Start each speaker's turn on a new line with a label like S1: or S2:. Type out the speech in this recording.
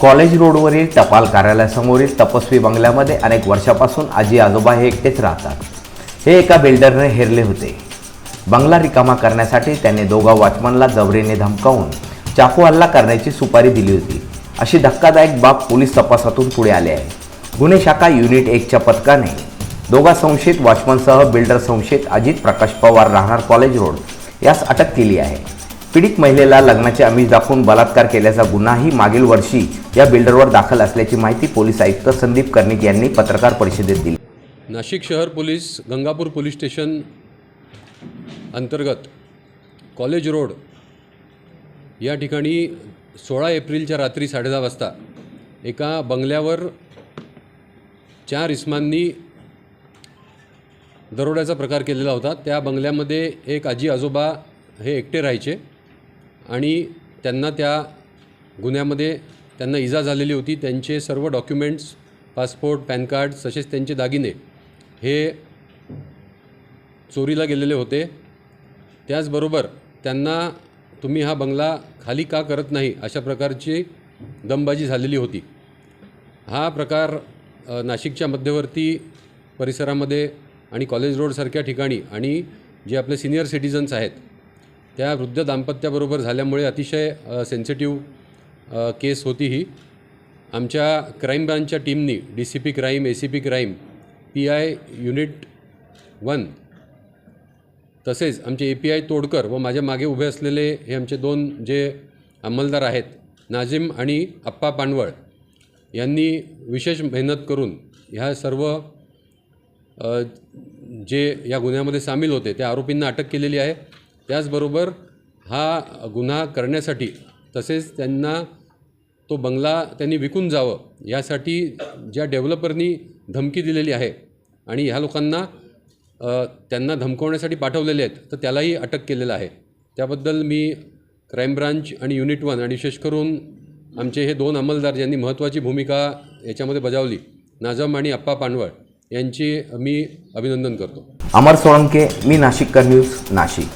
S1: College रोडवरील टपाल कार्यालयासमोरील तपस्वी बंगल्यामध्ये अनेक वर्षापासून आजी आजोबा हे एकटेच राहतात. हे एका बिल्डरने हेरले होते. बंगला रिकामा करण्यासाठी त्याने दोघा वॉचमनला जबरीने धमकावून चाकू हल्ला करण्याची सुपारी दिली होती. अशी धक्कादायक बाब पोलीस तपासातून पुढे आले आहे. गुन्हे शाखा युनिट एकच्या पथकाने दोघा संशयित वॉचमनसह बिल्डर संशयित अजित प्रकाश पवार राहणार कॉलेज रोड यास अटक केली आहे. पीडित महिलेला लग्नाचे आमिष दाखवून बलात्कार केल्याचा गुन्हाही मागील वर्षी या बिल्डरवर दाखल असल्याची माहिती पोलीस आयुक्त संदीप कर्णिक यांनी पत्रकार परिषदेत दिली.
S2: नाशिक शहर पोलीस गंगापूर पोलीस स्टेशन अंतर्गत कॉलेज रोड या ठिकाणी सोळा एप्रिलच्या रात्री साडेदहा वाजता एका बंगल्यावर चार इस्मांनी दरोड्याचा प्रकार केलेला होता. त्या बंगल्यामध्ये एक आजी आजोबा हे एकटे राहायचे. आणि त्यांना त्या गुन्ह्यामध्ये त्यांना इजा झालेली होती. त्यांचे सर्व डॉक्युमेंट्स पासपोर्ट पॅन कार्ड तसेच त्यांचे दागिने हे चोरीला गेलेले होते. त्याचबरोबर त्यांना तुम्ही हा बंगला खाली का करत नाही अशा प्रकारची दमबाजी झालेली होती. हा प्रकार नाशिकच्या मध्यवर्ती परिसरामध्ये आणि कॉलेज रोडसारख्या ठिकाणी आणि जे आपले सिनियर सिटिझन्स आहेत त्या वृद्ध दाम्पत्याबरोबर झाल्यामुळे अतिशय सेन्सिटिव्ह केस होती ही. आमच्या क्राईम ब्रांचच्या टीमनी D C P crime A C P crime P I unit one तसेच आमचे ए पी आय तोडकर व माझ्या मागे उभे असलेले हे आमचे दोन जे अंमलदार आहेत नाझिम आणि अप्पा पानवळ यांनी विशेष मेहनत करून ह्या सर्व जे या गुन्ह्यामध्ये सामील होते त्या आरोपींना अटक केलेली आहे. त्याचबरोबर हा गुन्हा करण्यासाठी तसेच त्यांना तो बंगला त्यांनी विकून जावं यासाठी ज्या डेव्हलपरनी धमकी दिलेली आहे आणि ह्या लोकांना त्यांना धमकवण्यासाठी पाठवलेले आहेत तर त्यालाही अटक केलेलं आहे. त्याबद्दल मी क्राईम ब्रांच आणि युनिट वन आणि विशेष करून आमचे हे दोन अंमलदार ज्यांनी महत्त्वाची भूमिका याच्यामध्ये बजावली नाझम आणि अप्पा पानवळ यांची मी अभिनंदन करतो.
S1: अमर सोळंके मी नाशिककर न्यूज नाशिक.